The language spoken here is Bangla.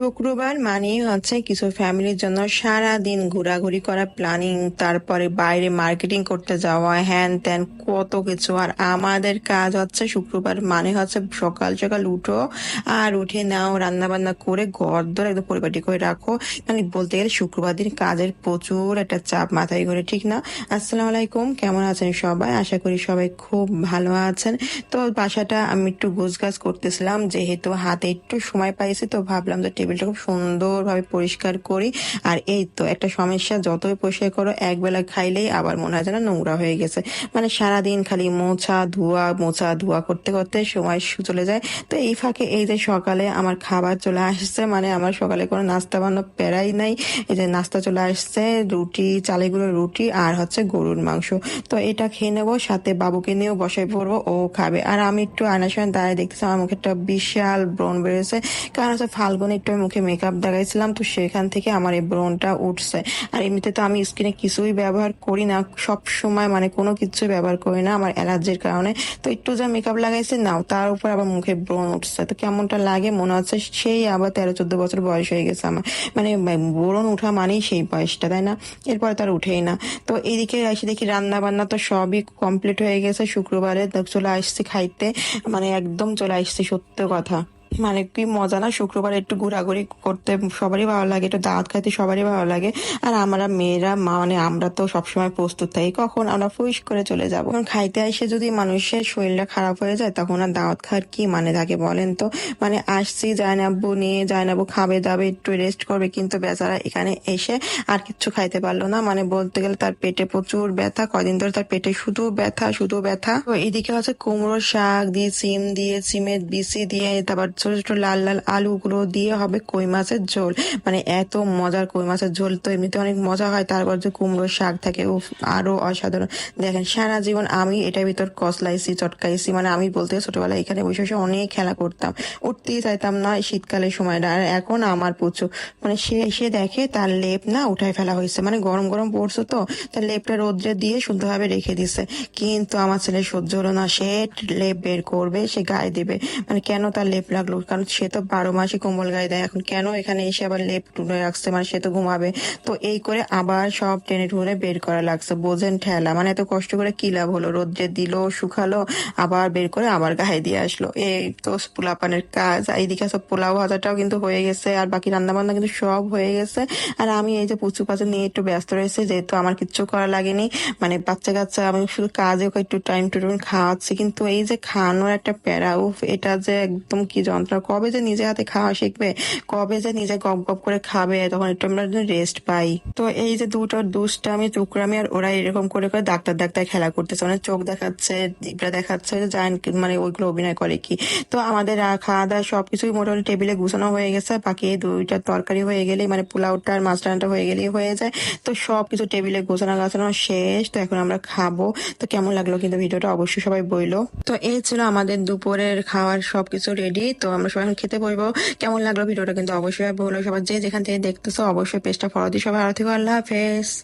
শুক্রবার মানেই হচ্ছে কিছু ফ্যামিলির জন্য সারা দিন ঘোরাঘুরি করা প্ল্যানিং তারপরে বাইরে মার্কেটিং করতে যাওয়া, হ্যান ত্যান কত কিছু। আর আমাদের কাজ হচ্ছে শুক্রবার মানে হচ্ছে সকাল সকাল উঠো আর উঠে নাও রান্না বান্না করে ঘর ধরে একদম পরিপাটি করে রাখো। মানে বলতে গেলে শুক্রবার দিন কাজের প্রচুর একটা চাপ মাথায় করে ঠিক না? আসসালামু আলাইকুম, কেমন আছেন সবাই? আশা করি সবাই খুব ভালো আছেন। তো বাসাটা আমি একটু গোছগাছ করতেছিলাম, যেহেতু হাতে একটু সময় পাইছি, তো ভাবলাম যে টেবিলটা খুব সুন্দরভাবে পরিষ্কার করি। আর এই তো একটা সমস্যা, যতই পরিষ্কার করো, একবেলা খাইলেই আবার মনে হয় যেন নোংরা হয়ে গেছে। মানে সারাদিন খালি মোছা, ধোয়া মোছা, ধোয়া করতে করতে সময় চলে যায়। তো এই ফাঁকে এই যে সকালে আমার খাবার চলে আসছে মানে আমার সকালে কোনো নাস্তা বান্না প্যারাই নাই। এই যে নাস্তা চলে আসছে, রুটি, চালেগুলো রুটি আর হচ্ছে গরুর মাংস। তো এটা খেয়ে নেব, সাথে বাবুকে নিয়েও বসাই পড়ব ও খাবে। আর আমি একটু আয়নার সময় দাঁড়িয়ে দেখতেছি, আমার মুখে একটা বিশাল ব্রণ বেড়েছে কারণ হচ্ছে ফাল্গুনে একটু আমি মুখে মেকআপ দেখাইছিলাম, তো সেখান থেকে আমার এই ব্রণটা উঠছে। আর এমনিতে তো আমি স্কিনে কিছুই ব্যবহার করি না, সব সময় মানে কোনো কিছু ব্যবহার করি না আমার অ্যালার্জির কারণে। তো একটু যা মেকআপ লাগাইছে, নাও, তার উপর আবার মুখে ব্রণ উঠছে। তো কেমনটা লাগে মনে হচ্ছে সেই আবার তেরো, চোদ্দ বছর বয়স হয়ে গেছে আমার। মানে ব্রণ উঠা মানেই সেই বয়সটা, তাই না? এরপরে তার উঠেই না। তো এইদিকে এসে দেখি রান্না বান্না তো সবই কমপ্লিট হয়ে গেছে, শুক্রবারে চলে আসছি খাইতে। মানে একদম চলে আসছি সত্য কথা। মানে কি মজা না, শুক্রবার একটু ঘোরাঘুরি করতে সবারই ভালো লাগে, একটু দাঁত খাইতে সবারই ভালো লাগে। আর আমরা মেয়েরা, মা মানে আমরা তো সবসময় প্রস্তুত থাকি, কখন আমরা ফুইস করে চলে যাব? খাইতে এসে যদি মানুষের শরীরটা খারাপ হয়ে যায়, তখন আর দাওয়াত খাওয়ার কি মানে থাকে বলেন তো? মানে আসছি জায়নাব্বু নিয়ে জায়নাব্বু খাবে দাবে, একটু রেস্ট করবে, কিন্তু বেচারা এখানে এসে আর কিচ্ছু খাইতে পারল না। মানে বলতে গেলে তার পেটে প্রচুর ব্যথা কয়দিন ধরে তার পেটে শুধু ব্যথা শুধু ব্যথা। এদিকে হচ্ছে কুমড়ো শাক দিয়ে, সিম দিয়ে, সিমের বিচি দিয়ে, তারপর ছোট ছোট লাল লাল আলুগুলো দিয়ে হবে কই মাছের ঝোল। মানে এত মজার কই মাছের ঝোল তো এমনিতে অনেক মজা হয়, তারপর যে কুমড়োর শাক থাকে ও আরও অসাধারণ। দেখেন, সারা জীবন আমি এটার ভিতর কসলাইছি চটকাইছি মানে আমি বলতে ছোটবেলায় এখানে বসে বসে অনেক খেলা করতাম। উঠতেই চাইতাম না শীতকালের সময়টা আর এখন আমার প্রচুর। মানে সে এসে দেখে তার লেপ না উঠায় ফেলা হয়েছে মানে গরম গরম পড়ছে তো, তার লেপটা রোদ্রে দিয়ে সুন্দরভাবে রেখে দিছে। কিন্তু আমার ছেলে সহ্য হলো না, সে লেপ বের করবে, সে গায়ে দেবে। মানে কেন তার লেপ লাগল, কারণ সে তো বারো মাসে কোমল গায়ে দেয়। এখন কেন এখানে এসে আবার লেপ তুলে রাখছে? মানে সে তো ঘুমাবে। তো এই করে আবার সব টেনে টুনে বের করা লাগছে। বোঝেন ঠেলা মানে এত কষ্ট করে কি লাভ হলো? রোদ্রে দিল, শুকালো, আবার বের করে আবার গায়ে দিয়ে আসলো। এই তো পোলাপানের কাজ। এইদিকে সব পোলাও ভাজাটাও কিন্তু হয়ে গেছে, আর বাকি রান্না বান্না কিন্তু সব হয়ে গেছে। আর আমি এই যে পুচু পাচু নিয়ে একটু ব্যস্ত রয়েছে, যেহেতু আমার কিচ্ছু করা লাগেনি। মানে বাচ্চা কাচ্চা, আমি শুধু কাজে একটু টাইম টু টাইম খাওয়াচ্ছি। কিন্তু এই যে খাওয়ানোর একটা প্যারা, উফ, এটা যে একদম কি যন্ত্রণা কবে যে নিজে হাতে খাওয়া শিখবে, কবে যে নিজে গপ গপ করে খাবে, তখন একটু আমরা রেস্ট পাই। তো এই যে দুটো দুষ্টামি টুকরামি আর ওরা এরকম করে করে ডাক্তার ডাক্তার খেলা করতেছে। মানে চোখ দেখাচ্ছে, জিভটা দেখাচ্ছে জান মানে ওইগুলো অভিনয় করে কি। তো আমাদের খাওয়া দাওয়া সবকিছুই মোটামুটি টেবিলে গুছানো হয়ে গেছে। বাকি দুইটা তরকারি হয়ে গেলেই মানে পোলাওটা আর মাছ রান্নাটা হয়ে গেলেই হয়ে যায়। তো সবকিছু টেবিলে গোছানো গাছানো শেষ। তো এখন আমরা খাব। তো কেমন লাগল কিন্তু ভিডিওটা অবশ্যই সবাই বইলো। তো এই ছিল আমাদের দুপুরের খাওয়ার সবকিছু রেডি তো আমরা সবাই এখন খেতে বসবো। কেমন লাগল ভিডিওটা কিন্তু অবশ্যই বলো সবার যে যেখান থেকে দেখতেছো, অবশ্যই পেজটা ফলো দিই সবাই আরও থেকে। আল্লাহ হাফেজ।